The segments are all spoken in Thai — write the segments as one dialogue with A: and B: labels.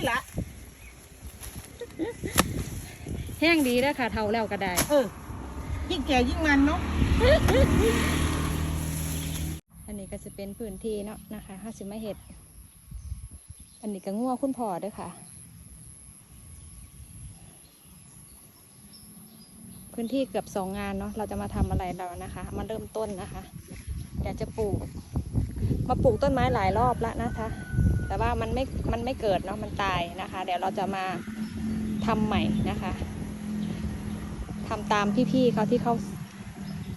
A: นี่ละ
B: แห้งดีแล้วค่ะเท่าแล้วก็ได้
A: เออ ยิ่งแก่ยิ่งมันเนาะ
B: อันนี้ก็จะเป็นพื้นที่เนาะนะคะห้าสิบไม้เห็ด อันนี้ก็งัวคุณพ่อเด้วยค่ะ พื้นที่เกือบสองงานเนาะ เราจะมาทำอะไรเรานะคะ มาเริ่มต้นนะคะ อยากจะปลูก มาปลูกต้นไม้หลายรอบแล้วนะคะ แต่ว่ามันไม่มันไม่เกิดเนาะมันตายนะคะ เดี๋ยวเราจะมาทำใหม่นะคะทำตามพี่ๆเขาที่เขา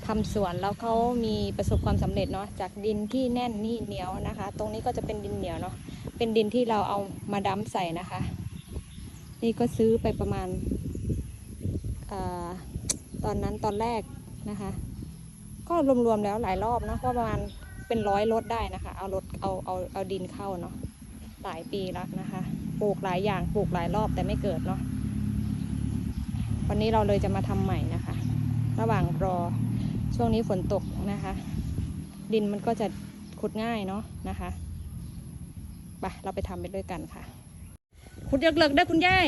B: ทำสวนแล้วเขามีประสบความสำเร็จเนาะจากดินที่แน่นนี่เหนียวนะคะ ตรงนี้ก็จะเป็นดินเหนียวเนาะเป็นดินที่เราเอามาดั้มใส่นะคะ นี่ก็ซื้อไปประมาณอตอนนั้นตอนแรกนะคะ ก็รวมๆแล้วหลายรอบเนาะก็ประมาณเป็นร้อยรถได้นะคะ เอารถเอาเอาเอาดินเข้าเนาะ หลายปีแล้วนะคะ ปลูกหลายอย่างปลูกหลายรอบแต่ไม่เกิดเนาะวันนี้เราเลยจะมาทำใหม่นะคะ ระหว่างรอช่วงนี้ฝนตกนะคะ ดินมันก็จะขุดง่ายเนาะนะคะไปเราไปทำไปด้วยกันค่ะ ขุดเลิกๆได้อคุณยาย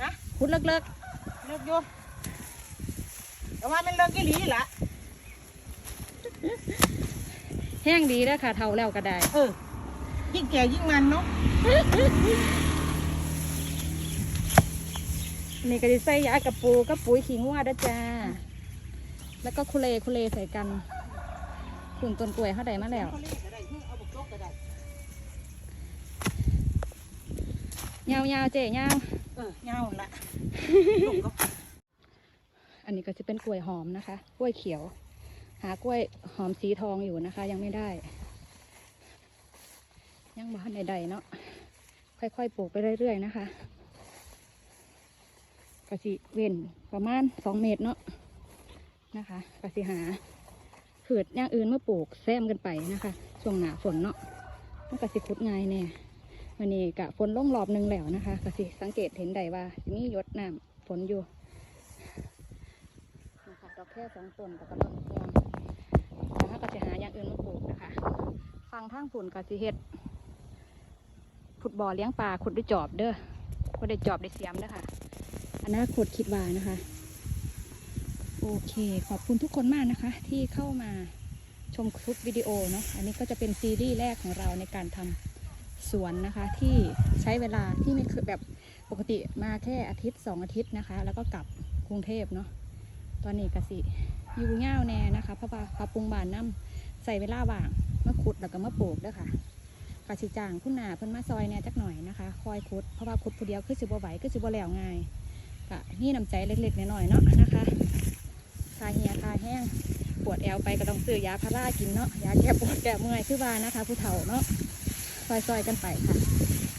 A: ฮะ
B: ขุดเลิก
A: เลิกอยู่แต่ว่ามันเลิกกี่หลีละ
B: ๆแห้งดีแล้วค่ะเท่าแล้วก็ได้
A: เออ ยิ่งแก่ยิ่งมันเนาะ
B: นี่ก็จะใส่ยากับปูกับปุ๋ยขี้งัวเด้อจ้า แล้วก็คุเลคุเลใส่กันขุนต้นกล้วยเข้าได้มาแล้ว
A: เขาเรียกอะไรเอาบุกจกก็ได้
B: ยาวยาวๆเจ๊ยาว
A: เออเงาละลูกก็
B: อันนี้ก็จะเป็นกล้วยหอมนะคะ กล้วยเขียว หากล้วยหอมสีทองอยู่นะคะ ยังไม่ได้ ยังบ้านใดๆเนาะค่อยๆปลูกไปเรื่อยๆนะคะกสิเว้นประมาณสองเมตรเนาะนะคะกสิหาผืดอย่างอื่นมาปลูกแซมกันไปนะคะช่วงหนาฝนเนาะมันกสิคุดง่ายแน่วันนี้กะฝนล่งรอบหนึงแล้วนะคะกสิสังเกตเห็นได้ว่ามีหยดน้ำฝนอยู่นะคะดอกแค่สองต้นแต่ก็ต้นม่วงนะคะก็จะหาอย่างอื่นมาปลูกนะคะฟังทางผุนก็สิเฮ็ด ขุดบ่อเลี้ยงปลาขุดด้วยจอบเด้อขุดได้จอบได้เสียมเด้อค่ะอนาคตคิดว่านะคะ โอเค ขอบคุณทุกคนมากนะคะ ที่เข้ามาชมคลิปวิดีโอเนาะอันนี้ก็จะเป็นซีรีส์แรกของเราในการทำสวนนะคะ ที่ใช้เวลาที่ไม่คือแบบปกติมาแค่อาทิตย์สองอาทิตย์นะคะ แล้วก็กลับกรุงเทพเนาะตอนนี้กสิอยู่เง่าแน่นะคะเพราะว่าปรับปรุงบานน้ำใส่เวลาว่างมาขุดแล้วก็มาปลูกเด้อค่ะ กสิจ้างคุณนาเพิ่นมาซอยแหน่ยจักหน่อยนะคะ คอยขุดเพราะว่าขุดผู้เดียวคือสิบ่ไหวคือสิบ่แล้วง่ายก็นี่น้ำใจเล็กๆน้อยๆเนาะนะคะคาเหียคาแห้งปวดแอวไปก็ต้องซื้อยาพารากินเนาะยาแก้ปวดแก้เมื่อยคือว่านะคะ ผู้เฒ่าเนาะซอยๆกันไปค่ะ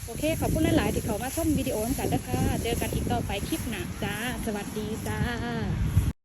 B: โอเคขอบคุณหลายๆที่เขามาชมวิดีโอกันนะคะเจอกันอีกต่อไปคลิปหน้าจ้า สวัสดีจ้า